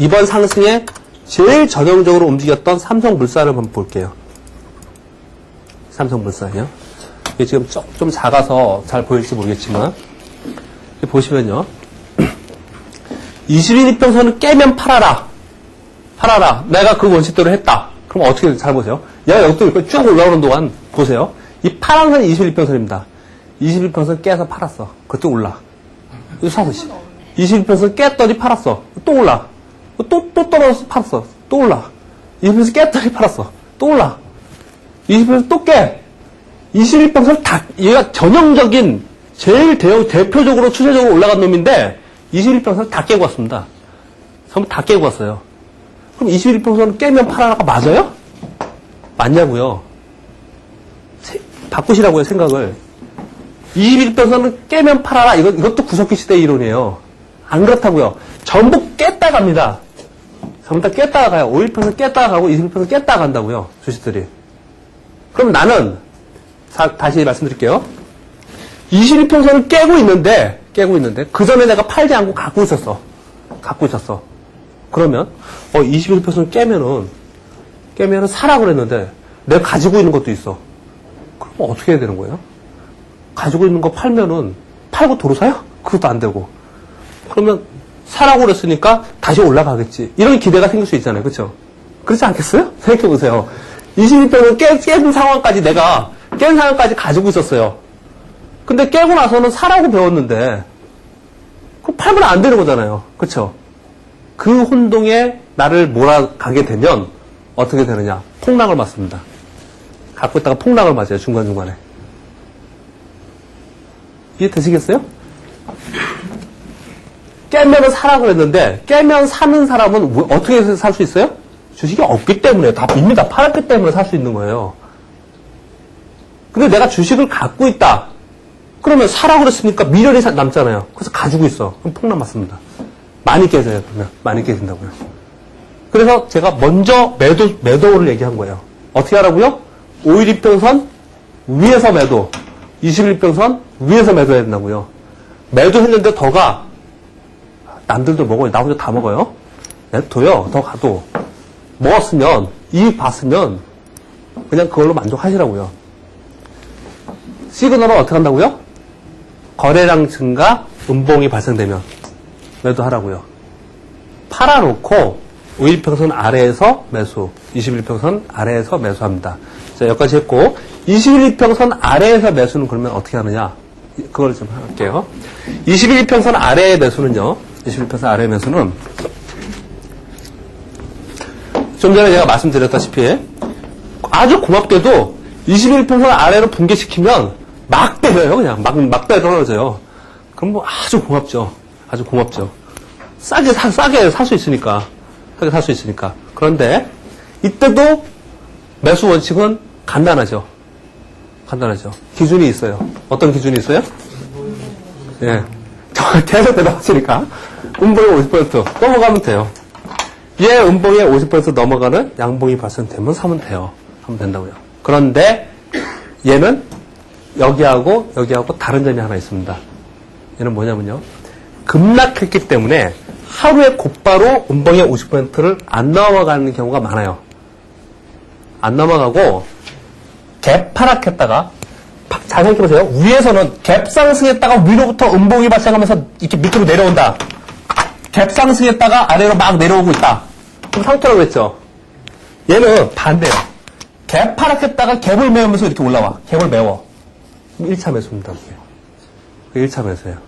이번 상승에 제일 전형적으로 움직였던 삼성물산을 한번 볼게요. 삼성물산이요. 이게 지금 좀, 좀 작아서 잘 보일지 모르겠지만 보시면요. 21일평선을 깨면 팔아라. 팔아라. 내가 그 원칙대로 했다. 그럼 어떻게 잘 보세요. 얘가 여기도 이렇게 쭉 올라오는 동안 보세요. 이 파란 선이 21평선입니다. 21평선 깨서 팔았어. 그것도 올라. 사고 씨. 21평선 깼더니 팔았어. 또 올라. 또, 또 떨어져서 팔았어. 또 올라. 21평선 깼더니 팔았어. 또 올라. 21평선 또 깨. 21평선 다, 얘가 전형적인 제일 대, 대표적으로 추세적으로 올라간 놈인데 21평선 다 깨고 왔습니다. 전부 다 깨고 왔어요. 그럼 21평선 깨면 팔아라가 맞아요? 맞냐고요? 세- 바꾸시라고요, 생각을. 21평선은 깨면 팔아라. 이거, 이것도 구석기 시대 이론이에요. 안 그렇다고요. 전부 깼다 갑니다. 다 깼다가 가요. 5일평선 깼다가 가고 21평선 깼다가 간다고요. 주식들이. 그럼 나는 자, 다시 말씀드릴게요. 21평선을 깨고 있는데, 깨고 있는데, 그 전에 내가 팔지 않고 갖고 있었어. 갖고 있었어. 그러면, 어, 21평선 깨면은, 깨면은 사라고 그랬는데, 내가 가지고 있는 것도 있어. 그럼 어떻게 해야 되는 거예요? 가지고 있는 거 팔면은, 팔고 도로 사요? 그것도 안 되고. 그러면, 그랬으니까 다시 올라가겠지. 이런 기대가 생길 수 있잖아요. 그쵸? 그렇지 않겠어요? 생각해보세요. 22평은 깨, 깬 상황까지 내가, 깬 상황까지 가지고 있었어요. 근데 깨고 나서는 사라고 배웠는데, 그 팔면 안 되는 거잖아요. 그쵸? 그 혼동에 나를 몰아가게 되면, 어떻게 되느냐? 폭락을 맞습니다. 갖고 있다가 폭락을 맞아요. 중간중간에. 이해 되시겠어요? 깨면은 사라고 그랬는데, 깨면 사는 사람은 왜- 어떻게 해서 살 수 있어요? 주식이 없기 때문에, 다, 이미 다 팔았기 때문에 살 수 있는 거예요. 근데 내가 주식을 갖고 있다. 그러면 사라고 그랬으니까 미련이 사- 남잖아요. 그래서 가지고 있어. 그럼 폭락 맞습니다. 많이 깨져요, 그러면. 많이 깨진다고요. 그래서 제가 먼저 매도, 매도를 얘기한 거예요. 어떻게 하라고요? 5일2평선 위에서 매도, 21평선 위에서 매도해야 된다고요. 매도했는데 더가 남들도 먹어요. 나 혼자 다 먹어요. 냅둬요. 더 가도. 먹었으면, 이익 봤으면, 그냥 그걸로 만족하시라고요. 시그널은 어떻게 한다고요? 거래량 증가, 음봉이 발생되면 매도하라고요. 팔아놓고 5일평선 아래에서 매수, 21평선 아래에서 매수합니다. 자, 여기까지 했고 21평선 아래에서 매수는 그러면 어떻게 하느냐? 그걸 좀 할게요. 21평선 아래의 매수는요. 21평선 아래의 매수는 좀 전에 제가 말씀드렸다시피 아주 고맙게도 21평선 아래로 붕괴시키면 막 때려요. 그냥 막, 막 떨어져요. 그럼 뭐 아주 고맙죠. 아주 고맙죠. 싸게, 사, 싸게 살 수 있으니까. 싸게 살 수 있으니까. 그런데 이때도 매수 원칙은 간단하죠. 간단하죠. 기준이 있어요. 어떤 기준이 있어요? 예. 저 계속 대답하시니까. 음봉이 50% 넘어가면 돼요. 얘 음봉이 50% 넘어가는 양봉이 발생되면 사면 돼요. 하면 된다고요. 그런데 얘는 여기하고 여기하고 다른 점이 하나 있습니다. 얘는 뭐냐면요. 급락했기 때문에 하루에 곧바로 음봉의 50%를 안 넘어가는 경우가 많아요. 안 넘어가고 팍- 잘 생각해보세요. 위에서는 갭 상승했다가 위로부터 음봉이 발생하면서 이렇게 밑으로 내려온다. 갭 상승했다가 아래로 막 내려오고 있다. 그럼 상태라고 했죠. 얘는 반대예요. 갭 하락했다가 갭을 메우면서 이렇게 올라와. 갭을 메워. 1차 매수입니다. 그게 1차 매수예요.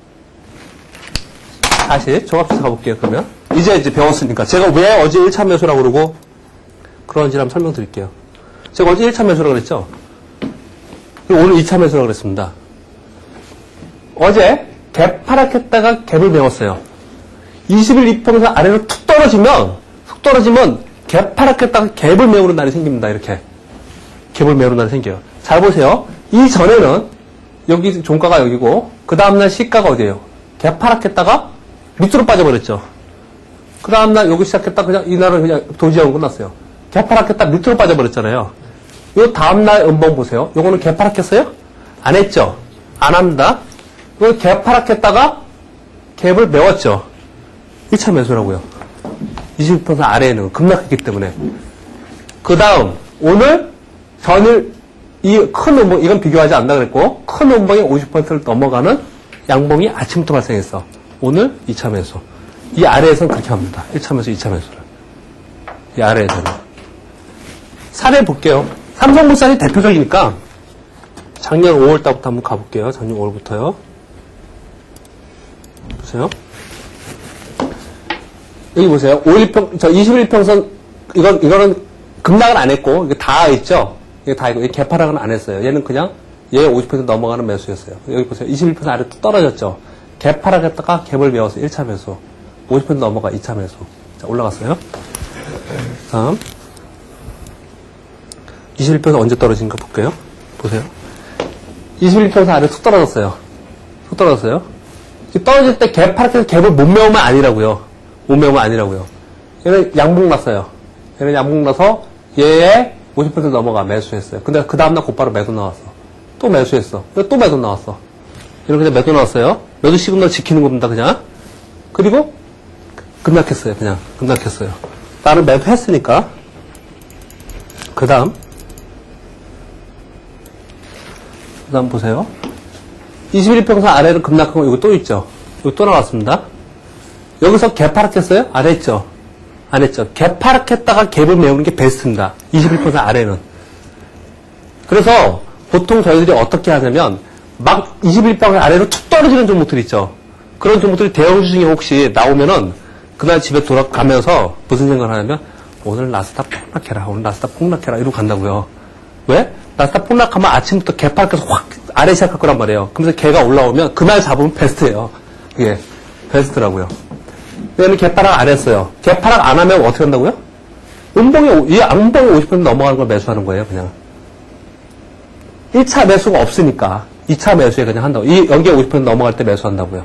다시 종합해서 가볼게요. 그러면 이제 이제 배웠으니까 제가 왜 어제 1차 매수라고 그러고 그런지 한번 설명드릴게요. 제가 어제 1차 매수라고 그랬죠. 오늘 2차 매수라고 그랬습니다. 어제 갭 하락했다가 갭을 메웠어요. 20일 2평선 아래로 툭 떨어지면 툭 떨어지면 갭 하락했다가 갭을 메우는 날이 생깁니다. 이렇게 갭을 메우는 날이 생겨요. 잘 보세요. 이 전에는 여기 종가가 여기고 그 다음날 시가가 어디예요? 갭 하락했다가 밑으로 빠져버렸죠. 그 다음날 여기 시작했다 그냥 이날은 그냥 도지하고 끝났어요. 갭 하락했다 밑으로 빠져버렸잖아요. 요 다음날 음봉 보세요. 요거는 갭 하락했어요? 안 했죠? 안 합니다. 이거 갭 하락했다가 갭을 메웠죠. 1차 매수라고요. 22% 아래에는 급락했기 때문에. 그 다음, 오늘 전일, 이 큰 음봉, 이건 비교하지 않는다 그랬고, 큰 음봉이 50%를 넘어가는 양봉이 아침부터 발생했어. 오늘 2차 매수. 이 아래에서는 그렇게 합니다. 1차 매수, 2차 매수를. 이 아래에서는. 사례 볼게요. 삼성물산이 대표적이니까 작년 5월 달부터 한번 가볼게요. 작년 5월부터요. 보세요. 여기 보세요. 51평, 저 21평선, 이건, 이거는 급락은 안 했고, 이게 다 있죠? 이게 다 있고, 이 개파락은 안 했어요. 얘는 그냥 얘 50% 넘어가는 매수였어요. 여기 보세요. 21% 아래 또 떨어졌죠? 개파락 했다가 갭을 메워서 1차 매수. 50% 넘어가 2차 매수. 자, 올라갔어요. 다음. 21평선 언제 떨어진가 볼게요. 보세요. 21평선 아래 툭 떨어졌어요. 툭 떨어졌어요. 이 떨어질 때 갭 파락해서 갭을 못 메우면 아니라고요. 못 메우면 아니라고요. 얘는 양봉 났어요. 얘는 양봉 나서 얘에 50% 넘어가 매수했어요. 근데 그 다음날 곧바로 매도 나왔어. 또 매수했어. 또 매도 나왔어. 이렇게 그냥 매도 나왔어요. 매도 시그널 지키는 겁니다, 그냥. 그리고 급락했어요, 그냥. 급락했어요. 나는 매도 했으니까. 그 다음. 그 다음 보세요. 21평선 아래로 급락한 거 이거 또 있죠? 이거 또 나왔습니다. 여기서 개파락했어요? 안 했죠? 안 했죠? 개파락했다가 갭을 메우는 게 베스트입니다. 21% 아래는. 그래서 보통 저희들이 어떻게 하냐면 막 21평선 아래로 툭 떨어지는 종목들 있죠? 그런 종목들이 대형주 중에 혹시 나오면은 그날 집에 돌아가면서 무슨 생각을 하냐면 오늘 나스닥 폭락해라. 오늘 나스닥 폭락해라. 이러고 간다고요. 왜? 나스닥 폭락하면 아침부터 개파락해서 확 아래 시작할 거란 말이에요. 그러면서 개가 올라오면 그날 잡으면 베스트예요. 이게 베스트라고요. 얘는 개파락 안 했어요. 개파락 안 하면 어떻게 한다고요? 음봉이, 이 암봉이 50% 넘어가는 걸 매수하는 거예요, 그냥. 1차 매수가 없으니까 2차 매수에 그냥 한다고. 이, 여기에 50% 넘어갈 때 매수한다고요.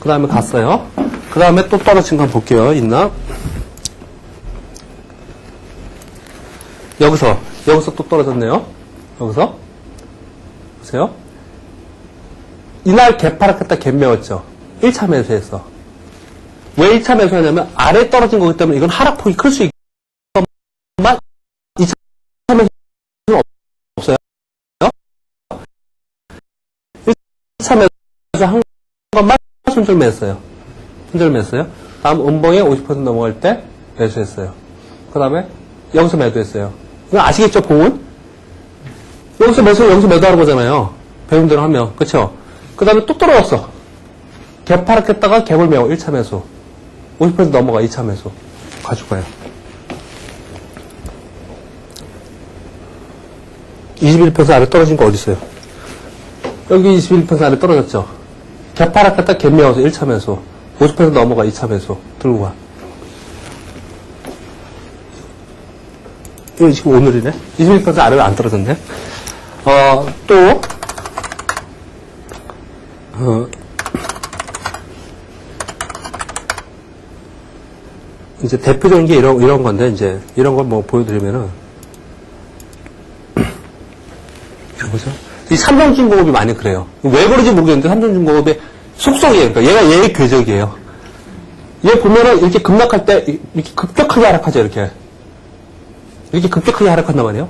그 다음에 갔어요. 그 다음에 또 떨어진 거 볼게요. 있나? 여기서, 여기서 또 떨어졌네요. 여기서. 보세요. 이날 개파락했다 갭매웠죠. 1차 매수했어. 왜 1차 매수하냐면 아래 떨어진 거기 때문에 이건 하락폭이 클 수 있지만 2차 매수는 없어요. 1차 매수 한 것만 손절 매수했어요. 손절 매수했어요. 다음 음봉에 50% 넘어갈 때 매수했어요. 그 다음에 여기서 매도했어요. 이거 아시겠죠, 봉은? 여기서 매수, 여기서 매도하는 거잖아요. 배운 대로 하면. 그쵸? 그 다음에 또 떨어졌어. 개파락 했다가 갭을 메워. 1차 매수. 50% 넘어가 2차 매수. 가져가요. 21% 아래 떨어진 거 어디 있어요? 여기 21% 아래 떨어졌죠? 개파락했다 갭 메워서 1차 매수. 50% 넘어가 2차 매수. 들고 가. 이거 지금 오늘이네? 21% 아래로 안 떨어졌네? 어, 또, 어, 이제 대표적인 게 이런, 이런 건데, 이제, 이런 걸 뭐 보여드리면은, 보세요. 이 삼성중공업이 많이 그래요. 왜 그런지 모르겠는데, 삼성중공업의 속성이에요. 그러니까 얘가 얘의 궤적이에요. 얘 보면은 이렇게 급락할 때, 이렇게 급격하게 하락하죠, 이렇게. 이렇게 급격하게 하락한단 말이에요.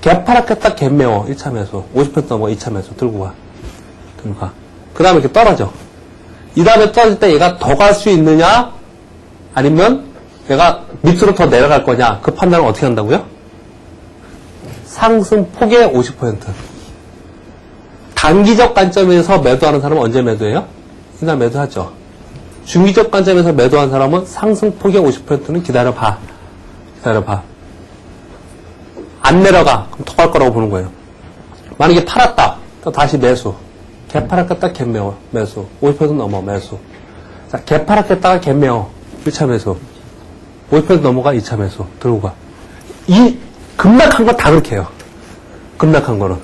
갭 하락했다, 갭 매워. 1차 매수. 50% 넘어 2차 매수. 들고 가. 들고 가. 그 다음에 이렇게 떨어져. 이 다음에 떨어질 때 얘가 더 갈 수 있느냐? 아니면 얘가 밑으로 더 내려갈 거냐? 그 판단을 어떻게 한다고요? 상승폭의 50%. 단기적 관점에서 매도하는 사람은 언제 매도해요? 이날 매도하죠. 중기적 관점에서 매도한 사람은 상승폭의 50%는 기다려봐. 기다려봐. 안 내려가. 그럼 더갈 거라고 보는 거예요. 만약에 팔았다. 또 다시 매수. 개파락했다 갭 매워. 매수. 50% 넘어 매수. 자, 개파락했다가 갭 매워. 1차 매수. 50% 넘어가 2차 매수. 들고 가. 이 급락한 거 다 그렇게 해요. 급락한 거는.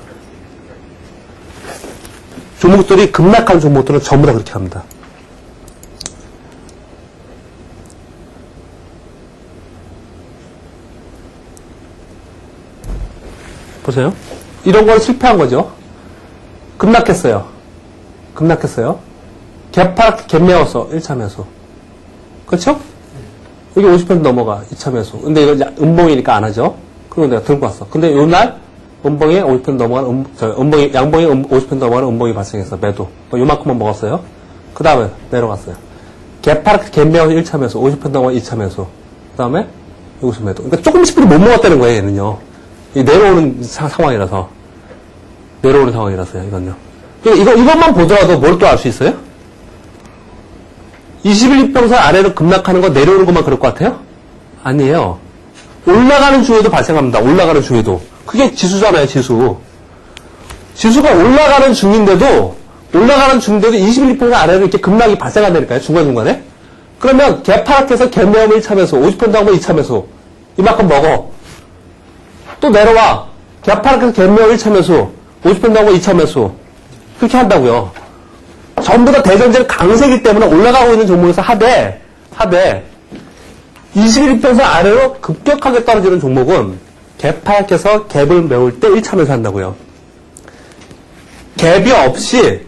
종목들이 급락한 종목들은 전부 다 그렇게 합니다. 보세요. 이런 건 실패한 거죠. 급락했어요. 급락했어요. 개파, 갭매웠어. 1차 매수. 그렇죠? 여기 50% 넘어가, 이차 매수. 근데 이거 음봉이니까 안 하죠? 그거 내가 들고 왔어. 근데 요날, 음봉에 50% 넘어가는, 음, 저, 음봉이, 양봉에 음, 50% 넘어가는 음봉이 발생했어, 매도. 뭐 요만큼만 먹었어요. 그 다음에 내려갔어요. 개파락, 개매수 1차 매수, 50% 넘어가는 2차 매수. 그 다음에 여기서 매도. 그러니까 조금씩밖에 못 먹었다는 거예요, 얘는요. 이 내려오는 사- 상황이라서. 내려오는 상황이라서요, 이건요. 그러니까 이거, 이것만 보더라도 뭘 또 알 수 있어요? 21평선 아래로 급락하는 거 내려오는 것만 그럴 것 같아요? 아니에요. 올라가는 중에도 발생합니다. 올라가는 중에도. 그게 지수잖아요, 지수. 지수가 올라가는 중인데도, 올라가는 중인데도 21평선 아래로 이렇게 급락이 발생한다니까요, 중간중간에? 그러면 개파락해서 개매음을 1차 매수, 50% 하면 2차 매수. 이만큼 먹어. 또 내려와. 개파락해서 개매음 1차 매수, 50% 하면 2차 매수. 그렇게 한다고요. 전부 다 대전제는 강세기 때문에 올라가고 있는 종목에서 하되, 하되, 21평선 아래로 급격하게 떨어지는 종목은 갭하락해서 갭을 메울 때 1차 매수 한다고요. 갭이 없이,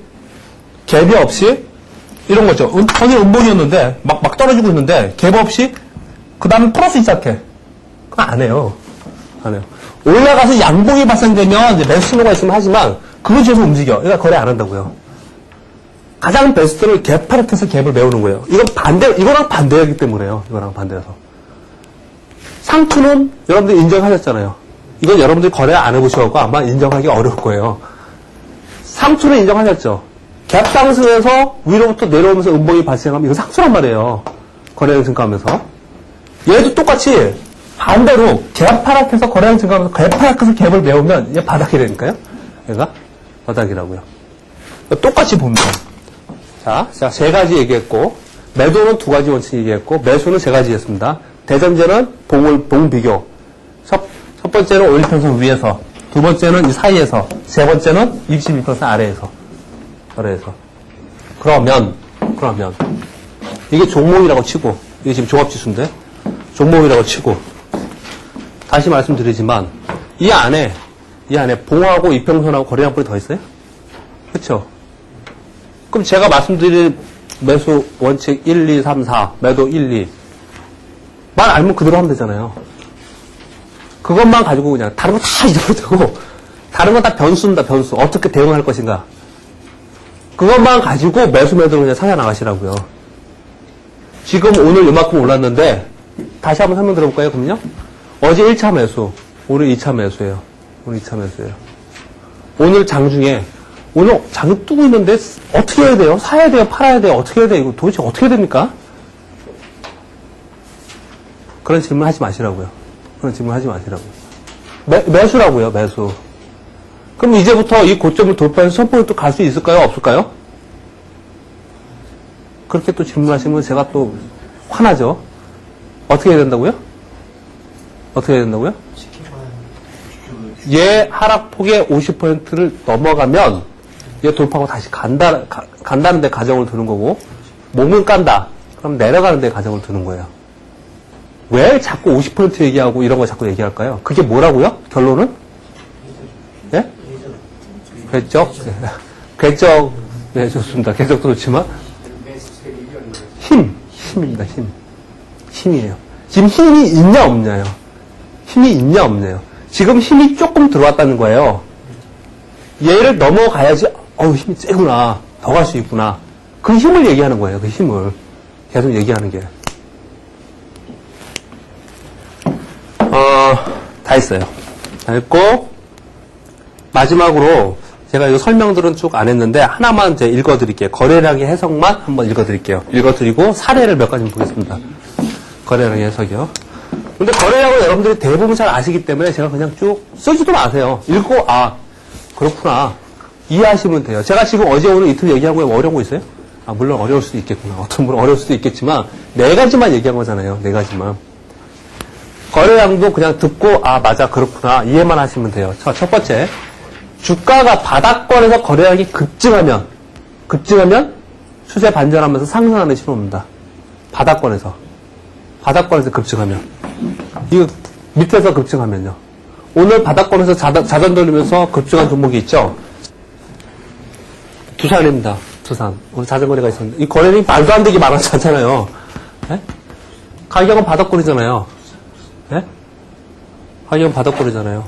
갭이 없이, 이런 거죠. 음, 전혀 음봉이었는데, 막, 막 떨어지고 있는데, 갭 없이, 그 다음에 플러스 시작해. 그거 안 해요. 안 해요. 올라가서 양봉이 발생되면 이제 매수 신호가 있으면 하지만, 그거 지어서 움직여. 그러니까 거래 안 한다고요. 가장 베스트는 갭파락해서 갭을 메우는 거예요. 이건 반대, 이거랑 반대이기 때문에요. 이거랑 반대여서. 상투는 여러분들이 인정하셨잖아요. 이건 여러분들이 거래 안 해보셔서 아마 인정하기 어려울 거예요. 상투는 인정하셨죠. 갭 상승에서 위로부터 내려오면서 음봉이 발생하면 이거 상투란 말이에요. 거래량 증가하면서. 얘도 똑같이 반대로 갭 하락해서 거래량 증가하면서 갭 하락해서 갭을 메우면 얘 바닥이라니까요. 얘가 바닥이라고요. 똑같이 봅니다. 자, 제가 세 가지 얘기했고, 매도는 두 가지 원칙 얘기했고, 매수는 세 가지 했습니다. 대전제는 봉을, 봉 비교. 첫, 첫 번째는 5일평선 위에서, 두 번째는 이 사이에서, 세 번째는 22평선 아래에서, 아래에서. 그러면, 그러면, 이게 종목이라고 치고, 이게 지금 종합지수인데, 종목이라고 치고, 다시 말씀드리지만, 이 안에, 이 안에 봉하고 이평선하고 거래량불이 더 있어요? 그쵸? 그럼 제가 말씀드린 매수 원칙 1, 2, 3, 4, 매도 1, 2. 말 알면 그대로 하면 되잖아요. 그것만 가지고 그냥 다른 거 다 잊어버리고 고 다른 건 다 변수입니다, 변수. 어떻게 대응할 것인가. 그것만 가지고 매수 매도를 그냥 찾아 나가시라고요. 지금 오늘 이만큼 올랐는데 다시 한번 설명 들어볼까요, 그럼요? 어제 1차 매수, 오늘 2차 매수예요. 오늘 2차 매수예요. 오늘 장중에 오늘 장이 뜨고 있는데 어떻게 해야 돼요? 사야 돼요? 팔아야 돼요? 어떻게 해야 돼요? 이거 도대체 어떻게 됩니까? 그런 질문 하지 마시라고요. 그런 질문 하지 마시라고요. 매, 매수라고요, 매수. 그럼 이제부터 이 고점을 돌파해서 선포를 또 갈 수 있을까요? 없을까요? 그렇게 또 질문하시면 제가 또 화나죠? 어떻게 해야 된다고요? 어떻게 해야 된다고요? 얘 하락폭의 50%를 넘어가면 얘 돌파하고 다시 간다, 가, 간다는데 가정을 두는 거고 몸은 깐다. 그럼 내려가는데 가정을 두는 거예요. 왜 자꾸 50% 얘기하고 이런 거 자꾸 얘기할까요? 그게 뭐라고요? 결론은? 예? 궤적? 궤적, 네, 좋습니다. 궤적도 좋지만 힘, 힘입니다, 힘. 힘이에요. 지금 힘이 있냐, 없냐요. 힘이 있냐, 없냐요. 지금 힘이 조금 들어왔다는 거예요. 얘를 넘어가야지, 어우, 힘이 세구나. 더 갈 수 있구나. 그 힘을 얘기하는 거예요, 그 힘을. 계속 얘기하는 게. 어, 다 했어요. 다 했고, 마지막으로, 제가 이 설명들은 쭉 안 했는데, 하나만 제가 읽어드릴게요. 거래량의 해석만 한번 읽어드릴게요. 읽어드리고, 사례를 몇 가지 보겠습니다. 거래량의 해석이요. 근데 거래량은 여러분들이 대부분 잘 아시기 때문에 제가 그냥 쭉 쓰지도 마세요. 읽고, 아, 그렇구나. 이해하시면 돼요. 제가 지금 어제 오늘 이틀 얘기한 거에 뭐 어려운 거 있어요? 아, 물론 어려울 수도 있겠구나. 어떤 분은 어려울 수도 있겠지만, 네 가지만 얘기한 거잖아요. 네 가지만. 거래량도 그냥 듣고, 아, 맞아, 그렇구나. 이해만 하시면 돼요. 자, 첫 번째. 주가가 바닥권에서 거래량이 급증하면, 급증하면 추세 반전하면서 상승하는 신호입니다. 바닥권에서. 바닥권에서 급증하면. 이거 밑에서 급증하면요. 오늘 바닥권에서 자전 돌리면서 급증한 종목이 있죠? 두산입니다. 두산. 오늘 자전거래가 있었는데. 이 거래량이 말도 안 되게 많았잖아요. 예? 가격은 바닥거리잖아요. 예? 가격은 바닥거리잖아요.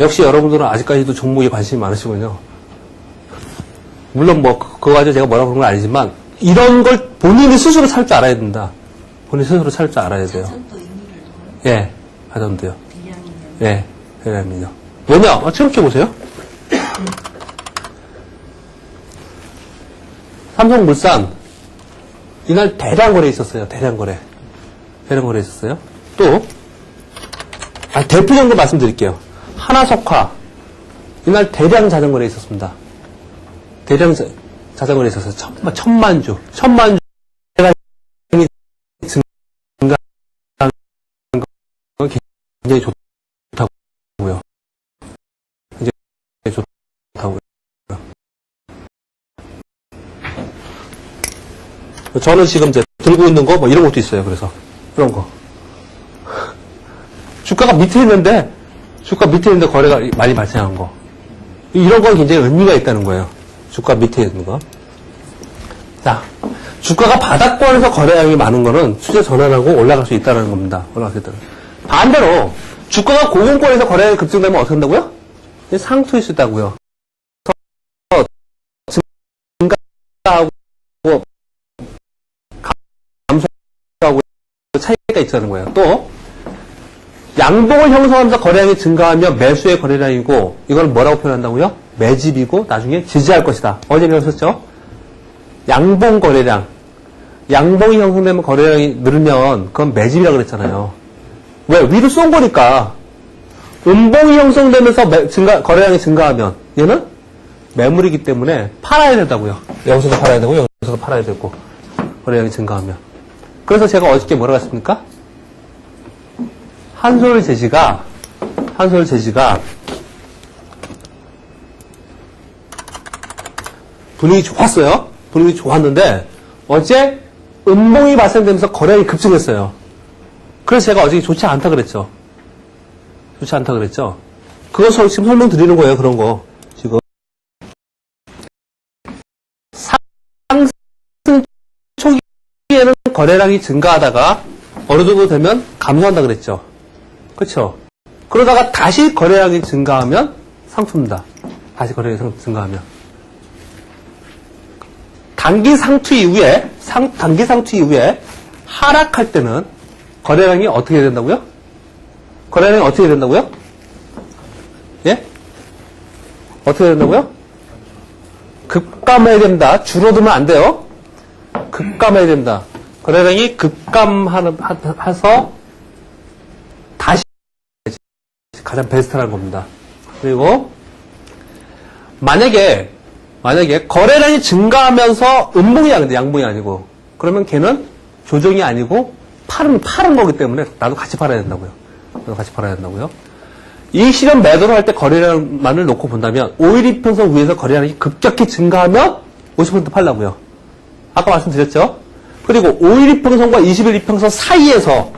역시 여러분들은 아직까지도 종목에 관심이 많으시군요. 물론 뭐, 그- 그거 가지고 제가 뭐라고 그런 건 아니지만, 이런 걸 본인이 스스로 찾을 줄 알아야 된다. 본인이 스스로 찾을 줄 알아야 돼요. 전도 예, 하던데요. 예, 대략은요. 뭐냐? 아, 생각해보세요. 삼성물산, 이날 대량 거래 있었어요. 대량 거래. 대량 거래 있었어요. 또, 아, 대표적인 거 말씀드릴게요. 하나석화, 이날 대량 자전거래 있었습니다. 대량 자, 자전거래 있었어요. 천만, 천만 주. 천만 주. 대량이 증가한 건 굉장히 좋다고요. 굉장히 좋다고요. 저는 지금 이제 들고 있는 거 뭐 이런 것도 있어요. 그래서 이런 거. 주가가 밑에 있는데 주가 밑에 있는데 거래가 많이 발생한 거. 이런 건 굉장히 의미가 있다는 거예요. 주가 밑에 있는 거. 자, 주가가 바닥권에서 거래량이 많은 거는 추세 전환하고 올라갈 수 있다는 겁니다. 올라갈 수 있다는. 반대로 주가가 고공권에서 거래량이 급증되면 어떻게 한다고요? 상투일 수 있다고요. 증가하고 차이가 있다는 거예요. 또 양봉을 형성하면서 거래량이 증가하면 매수의 거래량이고 이걸 뭐라고 표현한다고요? 매집이고 나중에 지지할 것이다. 어제 배웠었죠? 양봉 거래량. 양봉이 형성되면 거래량이 늘면 그건 매집이라고 그랬잖아요. 왜? 위로 쏜 거니까. 음봉이 형성되면서 매- 증가, 거래량이 증가하면 얘는 매물이기 때문에 팔아야 된다고요. 여기서도 팔아야 되고 여기서도 팔아야 되고 거래량이 증가하면. 그래서 제가 어저께 뭐라고 했습니까? 한솔 제시가 한솔 제시가 분위기 좋았어요. 분위기 좋았는데 어제 음봉이 발생되면서 거래량이 급증했어요. 그래서 제가 어저께 좋지 않다 그랬죠. 좋지 않다 그랬죠. 그것을 지금 설명드리는 거예요. 그런 거 지금 상승 초기에는 거래량이 증가하다가 어느 정도 되면 감소한다 그랬죠. 그렇죠. 그러다가 다시 거래량이 증가하면 상투입니다. 다시 거래량이 상- 증가하면 단기 상투 이후에 상, 단기 상투 이후에 하락할 때는 거래량이 어떻게 된다고요? 거래량이 어떻게 된다고요? 예? 어떻게 된다고요? 급감해야 됩니다. 줄어들면 안 돼요. 급감해야 됩니다. 거래량이 급감해서 다시 가장 베스트라는 겁니다. 그리고 만약에 만약에 거래량이 증가하면서 음봉이야 근데 양봉이 아니고 그러면 걔는 조정이 아니고 파는 파는 거기 때문에 나도 같이 팔아야 된다고요. 나도 같이 팔아야 된다고요. 이 시점 매도를 할 때 거래량만을 놓고 본다면 5일 이평선 위에서 거래량이 급격히 증가하면 50% 팔라고요. 아까 말씀드렸죠? 그리고 5일 이평선과 20일 이평선 사이에서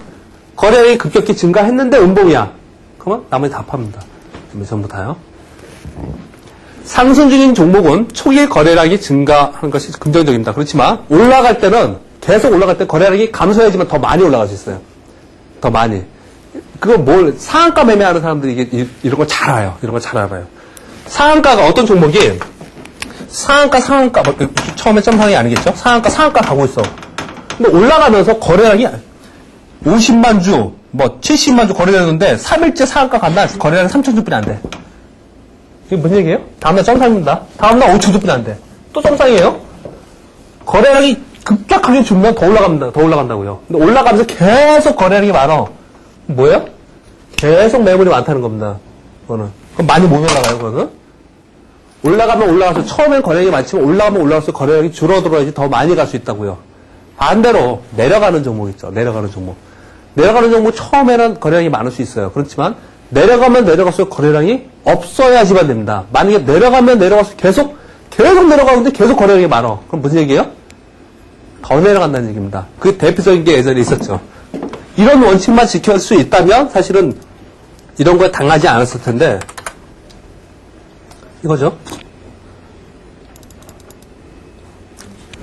거래량이 급격히 증가했는데 음봉이야. 그러면 나머지 다 팝니다. 전부 다요. 상승 중인 종목은 초기에 거래량이 증가하는 것이 긍정적입니다. 그렇지만 올라갈 때는 계속 올라갈 때 거래량이 감소해야지만 더 많이 올라갈 수 있어요. 더 많이. 그거 뭘 상한가 매매하는 사람들이 이게 이- 이런 걸 잘 알아요. 이런 걸 잘 알아요. 상한가가 어떤 종목이 상한가 상한가 뭐, 처음에 점상이 아니겠죠? 상한가 상한가 가고 있어. 근데 올라가면서 거래량이 50만 주, 뭐 70만 주 거래되는데 3일째 상한가 간다. 거래량이 3천 주뿐이 안 돼. 이게 무슨 얘기예요? 다음날 정상입니다. 다음날 5천 주뿐이 안 돼. 또 정상이에요? 거래량이 급격하게 줄면 더 올라간다, 더 올라간다고요. 근데 올라가면서 계속 거래량이 많아. 뭐예요? 계속 매물이 많다는 겁니다. 그거는. 그럼 많이 못 올라가요, 그거는? 올라가면 올라가서 처음엔 거래량이 많지만 올라가면 올라갈수록 거래량이 줄어들어야지 더 많이 갈 수 있다고요. 반대로 내려가는 종목 있죠. 내려가는 종목. 내려가는 종목 처음에는 거래량이 많을 수 있어요. 그렇지만 내려가면 내려갈수록 거래량이 없어야지만 됩니다. 만약에 내려가면 내려갈수록 계속 계속 내려가는데 계속 거래량이 많아. 그럼 무슨 얘기예요? 더 내려간다는 얘기입니다. 그 대표적인 게 예전에 있었죠. 이런 원칙만 지킬 수 있다면 사실은 이런 거에 당하지 않았을 텐데 이거죠.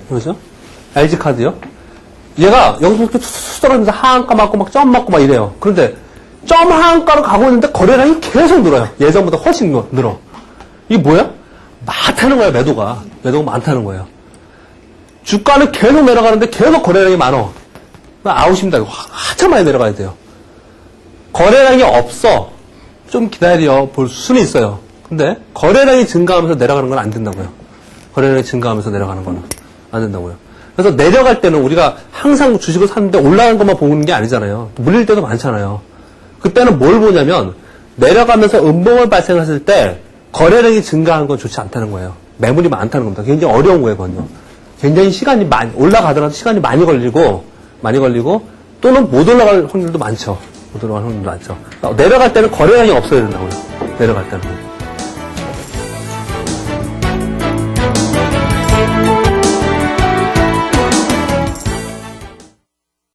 이거죠. LG카드요. 얘가 여기서 이렇게 툭툭 떨어지면서 하한가 맞고 막 점 맞고 막 이래요. 그런데 점 하한가로 가고 있는데 거래량이 계속 늘어요. 예전보다 훨씬 늘- 늘어. 이게 뭐야? 많다는 거야, 매도가. 매도가 많다는 거예요. 주가는 계속 내려가는데 계속 거래량이 많어. 아웃입니다. 한참 많이 내려가야 돼요. 거래량이 없어. 좀 기다려 볼 수는 있어요. 근데 거래량이 증가하면서 내려가는 건 안 된다고요. 거래량이 증가하면서 내려가는 거는 안 된다고요. 그래서 내려갈 때는 우리가 항상 주식을 샀는데 올라가는 것만 보는 게 아니잖아요. 물릴 때도 많잖아요. 그때는 뭘 보냐면 내려가면서 음봉을 발생했을 때 거래량이 증가하는 건 좋지 않다는 거예요. 매물이 많다는 겁니다. 굉장히 어려운 거예요, 그건요. 굉장히 시간이 많이 올라가더라도 시간이 많이 걸리고 많이 걸리고 또는 못 올라갈 확률도 많죠. 못 올라갈 확률도 많죠. 내려갈 때는 거래량이 없어야 된다고요. 내려갈 때는.